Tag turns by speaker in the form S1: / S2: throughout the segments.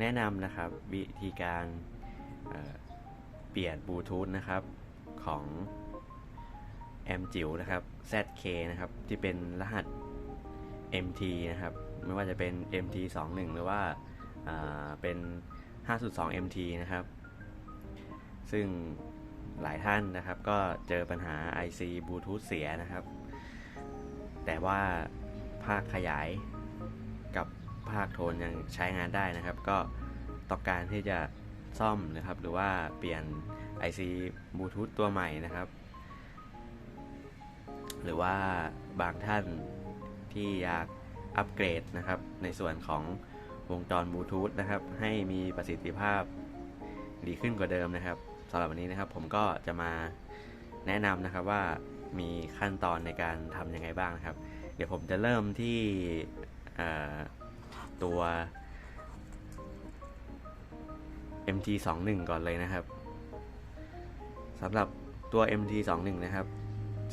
S1: แนะนำนะครับวิธีการเเปลี่ยนบลูทูธนะครับของแอมจิ๋วนะครับ ZK นะครับ ที่เป็นรหัส MT นะครับ ไม่ว่าจะเป็น MT 21 หรือว่าอ่าเป็น 5.2 MT นะครับ ซึ่งหลายท่านนะครับก็เจอปัญหา IC บลูทูธเสียนะครับ แต่ว่าภาคขยายกับ ภาคโทนยังใช้งานได้นะครับ ก็ต้องการที่จะซ่อมนะครับ หรือว่าเปลี่ยน IC บลูทูธตัวใหม่นะครับ หรือว่าบางท่านที่อยากอัปเกรดนะครับ ในส่วนของวงจรบลูทูธนะครับ ให้มีประสิทธิภาพดีขึ้นกว่าเดิมนะครับสำหรับวันนี้นะครับผมก็จะมาแนะนำนะครับว่ามีขั้นตอนในการทำยังไงบ้างนะครับ เดี๋ยวผมจะเริ่มที่ ตัว MT21 ก่อนเลยนะครับสำหรับตัว MT21 นะครับ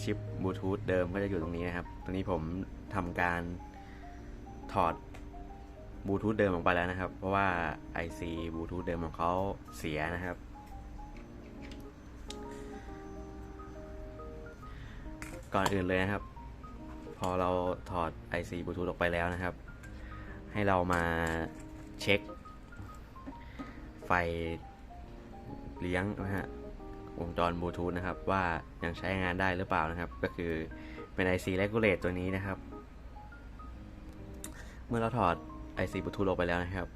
S1: ชิปบลูทูธเดิมก็จะอยู่ตรงนี้นะครับ ตรงนี้ผมทำการถอดบลูทูธเดิมออกไปแล้วนะครับ เพราะว่า IC บลูทูธเดิมของเขาเสียนะครับ ก่อนอื่นเลยนะครับ พอเราถอด IC บลูทูธออกไปแล้วนะครับ ให้เรามาเช็ค ไฟเลี้ยงนะฮะวงจรบลูทูธนะครับ ว่ายังใช้งานได้หรือเปล่านะครับ ก็คือเป็น IC Regulate ตัวนี้นะครับ เมื่อเราถอด IC บลูทูธออกไปแล้วนะครับ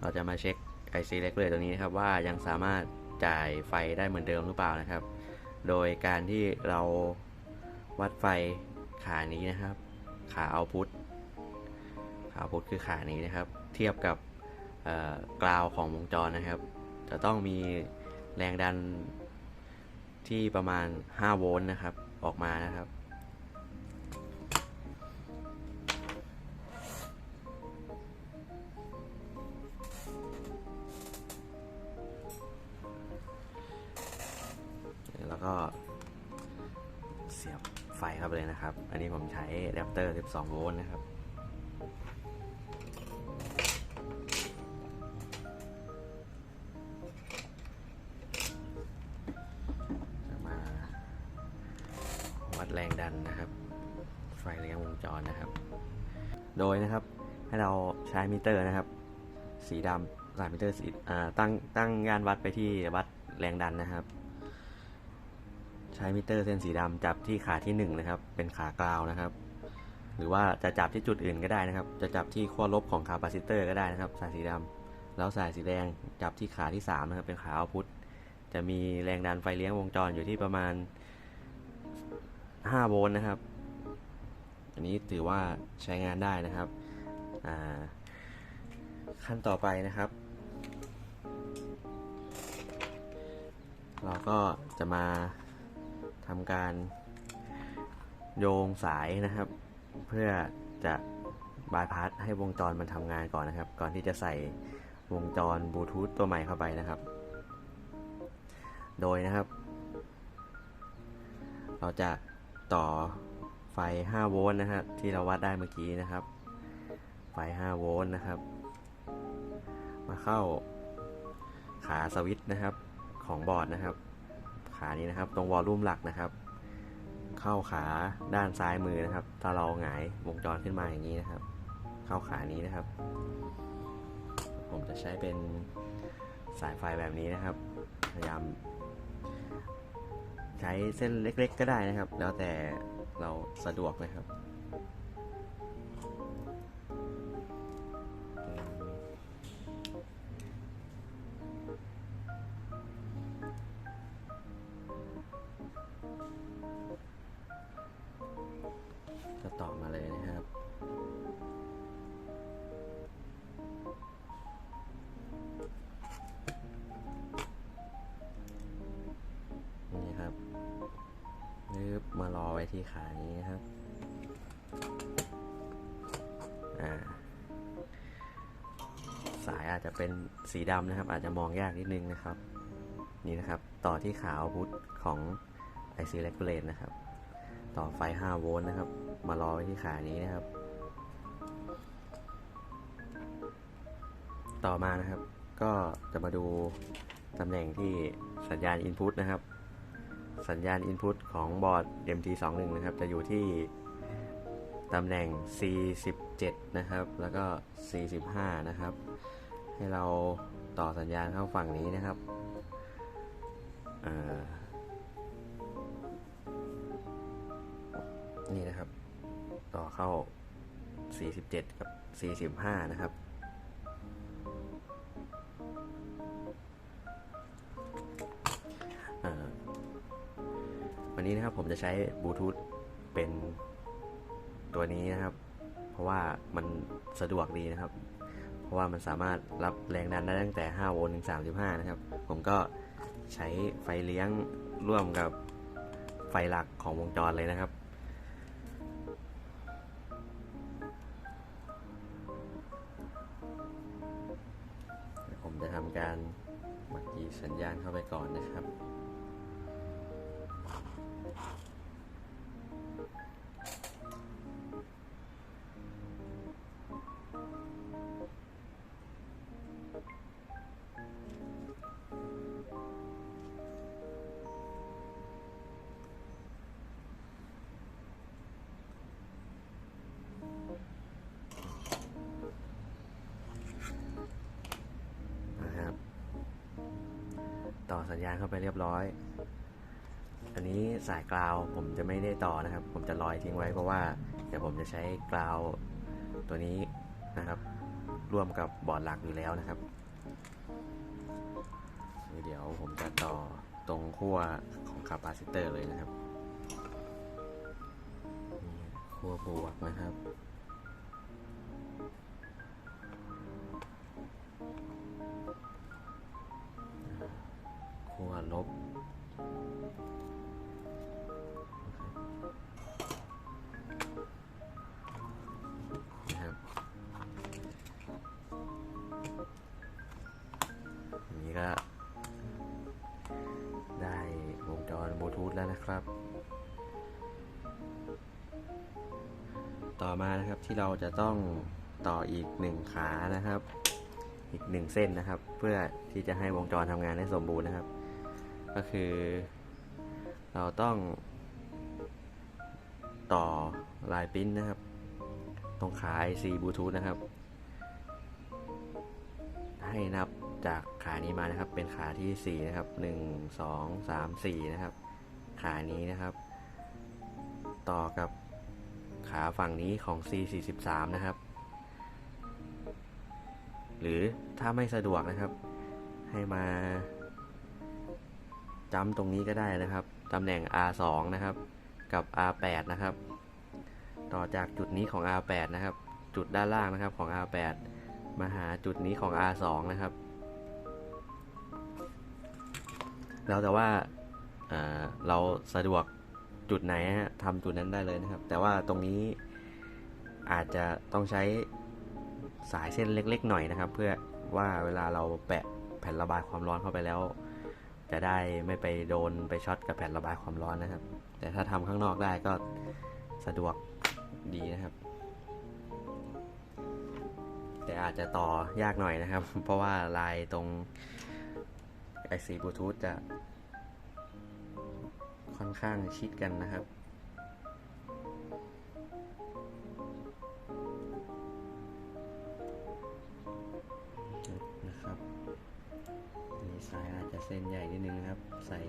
S1: เราจะมาเช็ค IC Regulate ตัวนี้นะครับ ว่ายังสามารถจ่ายไฟได้เหมือนเดิมหรือเปล่านะครับ โดยการที่เราวัดไฟขานี้นะครับ ขาเอาพุท อาพุทคือขานี้นะครับ เทียบกับกราวของวงจรนะครับ จะต้องมีแรงดันที่ประมาณ 5 โวลต์นะครับ ออกมานะครับ แล้วก็เสียบไฟเข้าไปเลยนะครับ อันนี้ผมใช้อะแดปเตอร์ 12 โวลต์นะครับ เตอร์นะครับ สีดำสายมิเตอร์สีตั้งตั้งย่านวัดไปที่วัดแรงดันนะครับ ใช้มิเตอร์เส้นสีดำจับที่ขาที่1นะครับ เป็นขากราวนะครับ หรือว่าจะจับที่จุดอื่นก็ได้นะครับ จะจับที่ขั้วลบของคาปาซิเตอร์ก็ได้นะครับ สายสีดำแล้วสายสีแดงจับที่ขาที่3นะครับ เป็นขาเอาพุทจะมีแรงดันไฟเลี้ยงวงจรอยู่ที่ประมาณ5โวลต์นะครับ อันนี้ถือว่าใช้งานได้นะครับ อ่า ขั้นต่อไปนะครับ เราก็จะมาทำการโยงสายนะครับ เพื่อจะบายพาสให้วงจรมันทำงานก่อนนะครับ ก่อนที่จะใส่วงจรบลูทูธตัวใหม่เข้าไปนะครับ โดยนะครับ เราจะต่อไฟ 5 โวลต์นะครับที่เราวัดได้เมื่อกี้นะครับ ไฟ 5 โวลต์นะครับ มาเข้าขาสวิตช์นะครับของบอร์ดนะครับ ขานี้นะครับตรงวอลลุ่มหลักนะครับ เข้าขาด้านซ้ายมือนะครับถ้าเราหงายวงจรขึ้นมาอย่างนี้นะครับ เข้าขานี้นะครับ ผมจะใช้เป็นสายไฟแบบนี้นะครับ พยายาม ใช้เส้นเล็ก ๆ ก็ได้นะครับ แล้วแต่เราสะดวกนะครับ ก็ต่อมาเลยนะครับ นี่ครับนึบมารอไว้ที่ขานี้นะครับ อ่า สายอาจจะเป็นสีดำนะครับ อาจจะมองยากนิดนึงนะครับ นี่นะครับ ต่อที่ขาอาวุธของ IC Regulate นะครับ ต่อไฟ 5 โวลต์นะครับ มารอไว้ที่ขานี้นะครับ ต่อมานะครับ ก็จะมาดูตำแหน่งที่สัญญาณ Input นะครับ สัญญาณ Input ของบอร์ด MT21 นะครับ จะอยู่ที่ตำแหน่ง C17 นะครับ แล้วก็ C15 นะครับ ให้เราต่อสัญญาณเข้าฝั่งนี้นะครับนี่นะครับ ต่อเข้า 47 กับ 45 นะครับ วันนี้นะครับผมจะใช้บลูทูธเป็นตัวนี้นะครับ เพราะว่ามันสะดวกดีนะครับ เพราะว่ามันสามารถรับแรงดันได้ตั้งแต่ 5 โวลต์ถึง 35 นะครับ ผมก็ใช้ไฟเลี้ยงร่วมกับไฟหลักของวงจรเลยนะครับ สัญญาณเข้าไปเรียบร้อย อันนี้สายกราวผมจะไม่ได้ต่อนะครับ ผมจะลอยทิ้งไว้เพราะว่าเดี๋ยวผมจะใช้กราวตัวนี้นะครับ ร่วมกับบอร์ดหลักอยู่แล้วนะครับเดี๋ยวผมจะต่อตรงขั้วของคาปาซิเตอร์เลยนะครับขั้วบวกนะครับ ลบนะครับอันนี้ก็ได้วงจรบลูทูธแล้วนะครับ ต่อมานะครับที่เราจะต้องต่ออีกหนึ่งขานะครับ อีกหนึ่งเส้นนะครับ เพื่อที่จะให้วงจรทำงานได้สมบูรณ์นะครับ ก็คือ เราต้องต่อลายปิ้นนะครับ ตรงขา IC บลูทูธนะครับ ให้นับจากขานี้มานะครับ เป็นขาที่ 4 นะครับ 1 2 3 4 นะครับ ขานี้นะครับ ต่อกับขาฝั่งนี้ของ C43 นะครับ หรือถ้าไม่สะดวกนะครับ ให้มา จำตรงนี้ก็ได้นะครับ ตำแหน่ง R2 นะครับ กับ R8 นะครับ ต่อจากจุดนี้ของ R8 นะครับ จุดด้านล่างนะครับของ R8 มาหาจุดนี้ของ R2 นะครับ แล้วแต่ว่าเอ่อเราสะดวกจุดไหนฮะทำจุดนั้นได้เลยนะครับ แต่ว่าตรงนี้อาจจะต้องใช้สายเส้นเล็ก ๆ หน่อยนะครับ เพื่อว่าเวลาเราแปะแผ่นระบายความร้อนเข้าไปแล้ว จะได้ไม่ไปโดนไปช็อตกับแผ่นระบายความร้อนนะครับ แต่ถ้าทำข้างนอกได้ก็สะดวกดีนะครับ แต่อาจจะต่อยากหน่อยนะครับ เพราะว่าลายตรง IC บลูทูธจะค่อนข้างชิดกันนะครับายอาจจะเส้นใหญ่นิดนึงนะครับ ใส่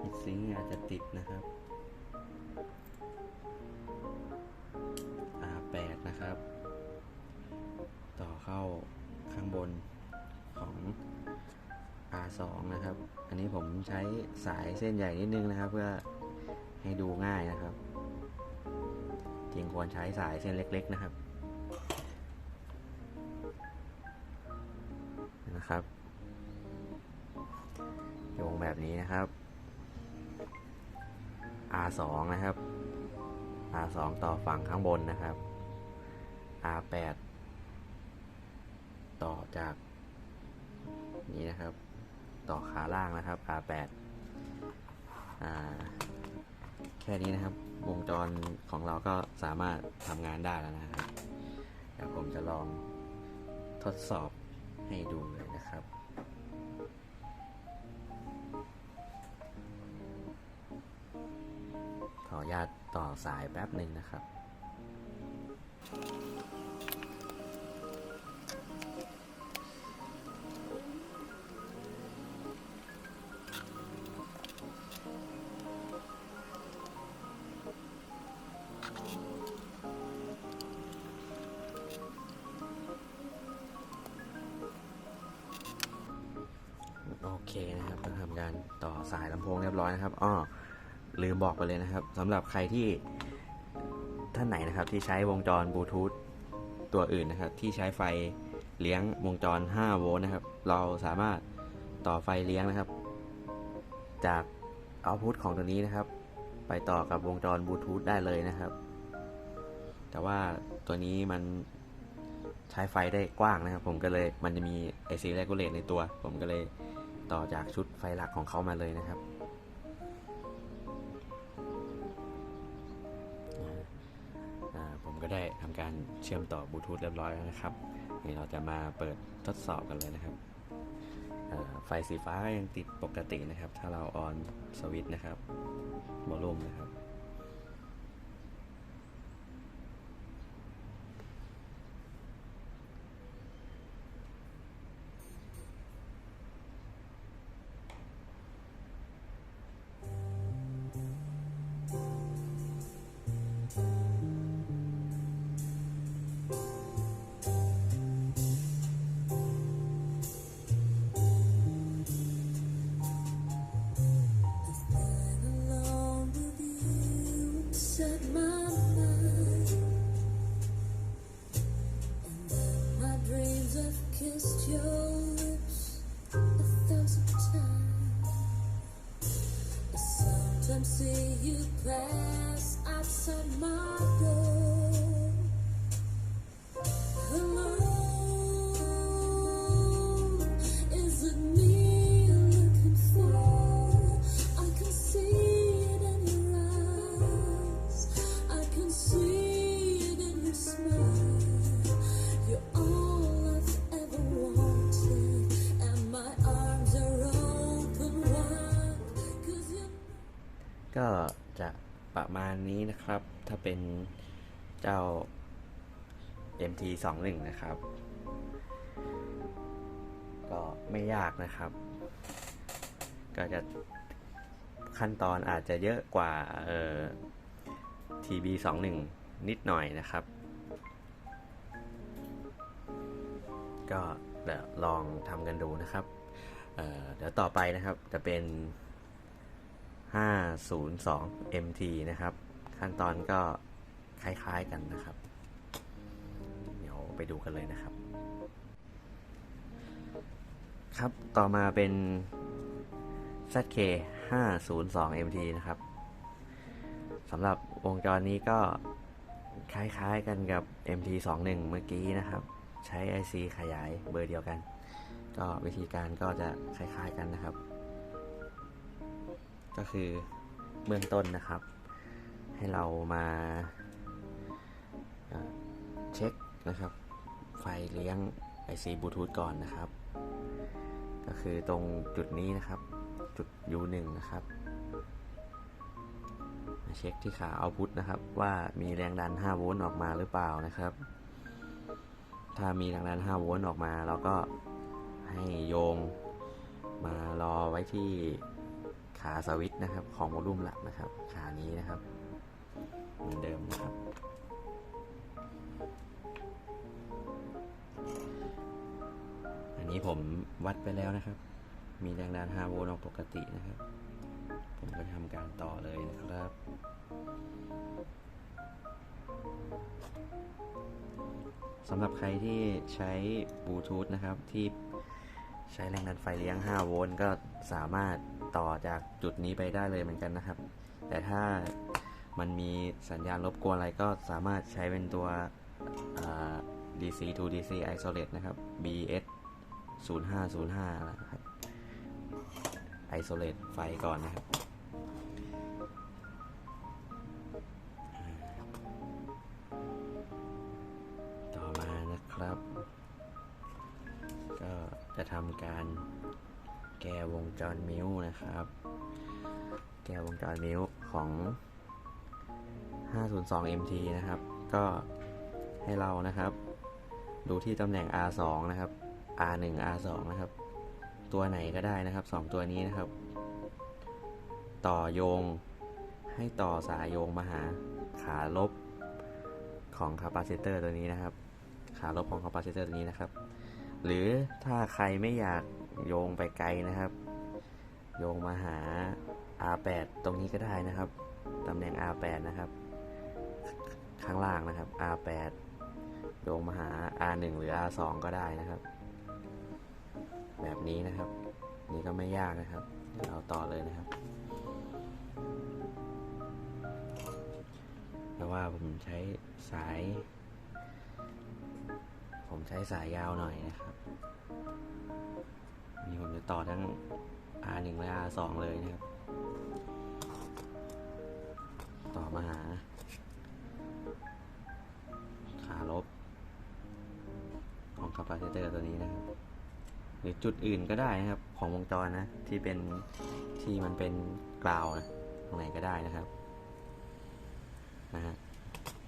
S1: ฮิตซิงอาจจะติดนะครับ R8 นะครับ ต่อเข้าข้างบนของ R2 นะครับ อันนี้ผมใช้สายเส้นใหญ่นิดนึงนะครับ เพื่อให้ดูง่ายนะครับ จริงควรใช้สายเส้นเล็ก ๆ นะครับนะครับ โยงแบบนี้นะครับ R2 นะครับ R2 ต่อฝั่งข้างบนนะครับ R8 ต่อจากนี้นะครับ ต่อขาล่างนะครับ R8 อ่าแค่นี้นะครับ วงจรของเราก็สามารถทำงานได้แล้วนะครับ เดี๋ยวผมจะลองทดสอบให้ดูเลย ขออนุญาตต่อสายแป๊บหนึ่งนะครับ โอเคนะครับก็ทำการต่อสายลำโพงเรียบร้อยนะครับ อ้อ ลืมบอกไปเลยนะครับสำหรับใครที่ท่านไหนนะครับที่ใช้วงจรบลูทูธตัวอื่นนะครับ ที่ใช้ไฟเลี้ยงวงจร 5 โวลต์นะครับ เราสามารถต่อไฟเลี้ยงนะครับ จากเอาพุทของตัวนี้นะครับ ไปต่อกับวงจรบลูทูธได้เลยนะครับ แต่ว่าตัวนี้มันใช้ไฟได้กว้างนะครับ ผมก็เลยมันจะมี IC Regulate ในตัว ผมก็เลยต่อจากชุดไฟหลักของเขามาเลยนะครับ ได้ทำการเชื่อมต่อบลูทูธเรียบร้อยแล้วนะครับนี่เราจะมาเปิดทดสอบกันเลยนะครับไฟสีฟ้ายังติดปกตินะครับ ถ้าเราออนสวิตช์นะครับวอลลุ่มนะครับ นี้นะครับ ถ้าเป็นเจ้า MT21 นะครับ ก็ไม่ยากนะครับ ก็จะขั้นตอนอาจจะเยอะกว่าเอ่อ TB21 นิดหน่อยนะครับ ก็เดี๋ยวลองทำกันดูนะครับเเดี๋ยวต่อไปนะครับจะเป็น 502 MT นะครับ ขั้นตอนก็คล้ายๆกันนะครับ เดี๋ยวไปดูกันเลยนะครับ ครับต่อมาเป็น ZK 502 MT นะครับสำหรับวงจรนี้ก็คล้ายๆกันกับ MT21 เมื่อกี้นะครับ ใช้ IC ขยายเบอร์เดียวกัน ก็วิธีการก็จะคล้ายๆกันนะครับ ก็คือเบื้องต้นนะครับ ให้เรามาเช็คนะครับ ไฟเลี้ยง IC บลูทูธก่อนนะครับ ก็คือตรงจุดนี้นะครับ จุด U1 นะครับมาเช็คที่ขาเอาพุทนะครับ ว่ามีแรงดัน 5 โวลต์ออกมาหรือเปล่านะครับ ถ้ามีแรงดัน 5 โวลต์ออกมาเราก็ให้โยงมารอไว้ที่ขาสวิตช์นะครับ ของโวลูมหลักนะครับ ขานี้นะครับ เหมือนเดิมนะครับ อันนี้ผมวัดไปแล้วนะครับ มีแรงดัน5โวลต์ปกตินะครับ ผมก็ทำการต่อเลยนะครับสำหรับใครที่ใช้บลูทูธนะครับที่ใช้แรงดันไฟเลี้ยง 5 โวลต์ก็สามารถต่อจากจุดนี้ไปได้เลยเหมือนกันนะครับ แต่ถ้า มันมีสัญญาณรบกวนอะไรก็สามารถใช้เป็นตัว DC to DC isolate นะครับ BS 0505นะครับ isolate ไฟก่อนนะครับ ต่อมานะครับ ก็จะทำการแก้วงจรมิวนะครับ แก้วงจรมิวของ 502 MT นะครับ ก็ให้เรานะครับ ดูที่ตำแหน่ง R2 นะครับ R1 R2 นะครับ ตัวไหนก็ได้นะครับ 2 ตัวนี้นะครับ ต่อโยงให้ต่อสายโยงมาหาขาลบของคาปาซิเตอร์ตัวนี้นะครับ ขาลบของคาปาซิเตอร์ตัวนี้นะครับ หรือถ้าใครไม่อยากโยงไปไกลนะครับ โยงมาหา R8 ตรงนี้ก็ได้นะครับ ตำแหน่ง R8 นะครับ ข้างล่างนะครับ R8 โยงมาหา R1 หรือ R2 ก็ได้นะครับ แบบนี้นะครับ นี่ก็ไม่ยากนะครับ เดี๋ยวเราต่อเลยนะครับเพราะว่าผมใช้สาย ผมใช้สายยาวหน่อยนะครับ นี่ผมจะต่อทั้ง R1 และ R2 เลยนะครับ ต่อมาหา ลบ ของคาปาซิเตอร์ตัวนี้นะครับ หรือจุดอื่นก็ได้นะครับ ของวงจรนะ ที่เป็นที่มันเป็นกราวนะตรงไหนก็ได้นะครับนะฮะ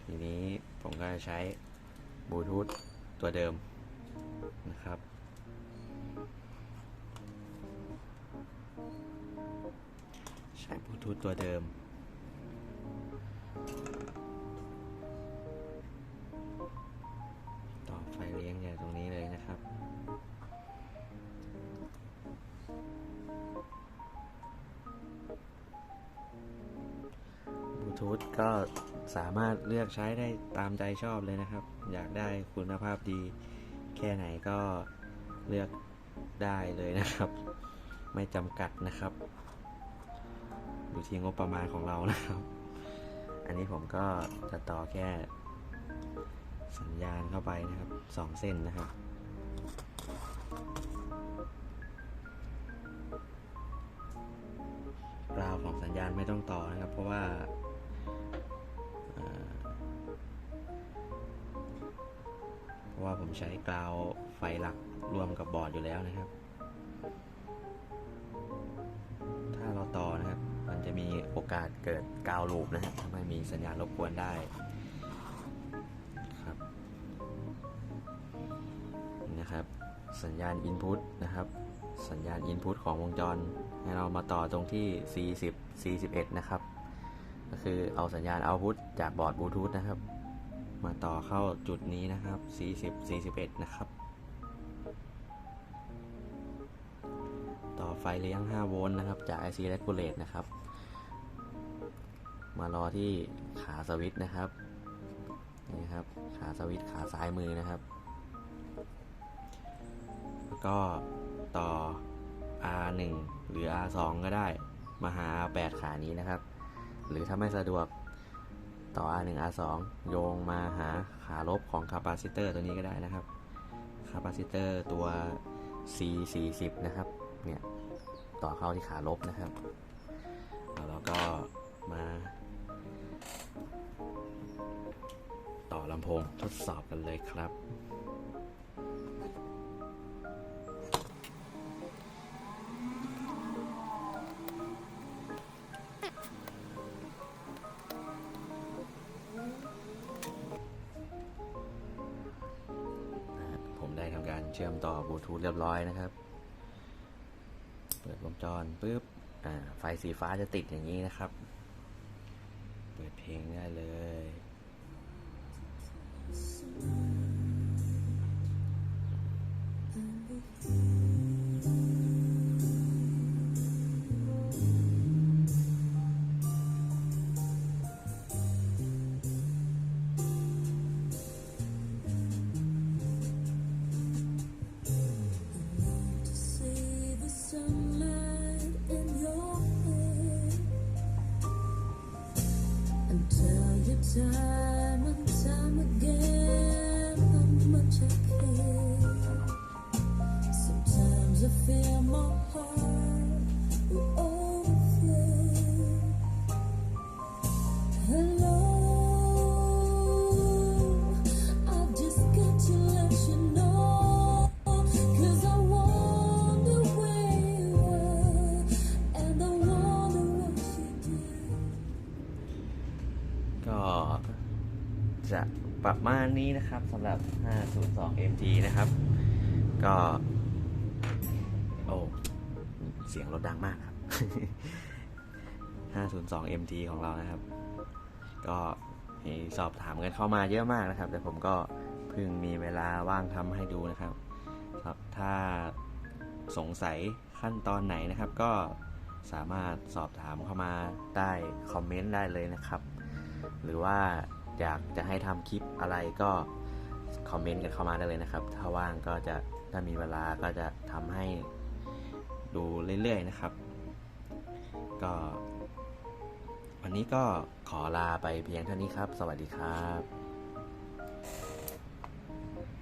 S1: ทีนี้ผมก็จะใช้บลูทูธตัวเดิมนะครับใช้บลูทูธตัวเดิม ก็สามารถเลือกใช้ได้ตามใจชอบเลยนะครับ อยากได้คุณภาพดีแค่ไหนก็เลือกได้เลยนะครับ ไม่จำกัดนะครับอยู่ที่งบประมาณของเรานะครับ อันนี้ผมก็จะต่อแค่ สัญญาณเข้าไปนะครับสองเส้นนะครับกราวของสัญญาณไม่ต้องต่อนะครับ เพราะว่า ราะว่าผมใช้กราวไฟหลักรวมกับบอร์ดอยู่แล้วนะครับ ถ้าเราต่อนะครับ มันจะมีโอกาสเกิดกาวลูปนะฮะทำให้มีสัญญาณรบกวนได้ครับนี่นะครับ สัญญาณ Input นะครับ สัญญาณ Input ของวงจร ให้เรามาต่อตรงที่ 40 41 นะครับ ก็คือเอาสัญญาณ Output จากบอร์ดบลูทูธนะครับ มาต่อเข้าจุดนี้นะครับ 40 41 นะครับ ต่อไฟเลี้ยง 5 โวลต์นะครับ จาก IC Regulate นะครับ มารอที่ขาสวิตช์นะครับ นี่ครับ ขาสวิตช์ขาซ้ายมือนะครับ แล้วก็ต่อ R1 หรือ R2 ก็ได้ มาหา R8 ขานี้นะครับ หรือถ้าไม่สะดวก ต่อ R1 R2 โยงมาหาขาลบของคาปาซิเตอร์ตัวนี้ก็ได้นะครับคาปาซิเตอร์ตัว C40 นะครับ เนี่ย ต่อเข้าที่ขาลบนะครับ แล้วเราก็มา ต่อลำโพงทดสอบกันเลยครับ เชื่อมต่อบลูทูธเรียบร้อยนะครับ เปิดวงจรปุ๊บ อ่า ไฟสีฟ้าจะติดอย่างนี้นะครับ เปิดเพลงได้เลย
S2: time and time again how much I care. Sometimes I feel my heart
S1: นี้นะครับสำหรับ 502 MT นะครับ ก็ โอ้ เสียงรถดังมากครับ 502 MT ของเรานะครับ ก็มีสอบถามกันเข้ามาเยอะมากนะครับ แต่ผมก็เพิ่งมีเวลาว่างทำให้ดูนะครับครับ ถ้าสงสัยขั้นตอนไหนนะครับ ก็สามารถสอบถามเข้ามาได้คอมเมนต์ได้เลยนะครับ หรือว่า อยากจะให้ทำคลิปอะไรก็คอมเมนต์กันเข้ามาได้เลยนะครับ ถ้าว่างก็จะถ้ามีเวลาก็จะทำให้ดูเรื่อยๆนะครับ ก็วันนี้ก็ขอลาไปเพียงเท่านี้ครับ สวัสดีครับ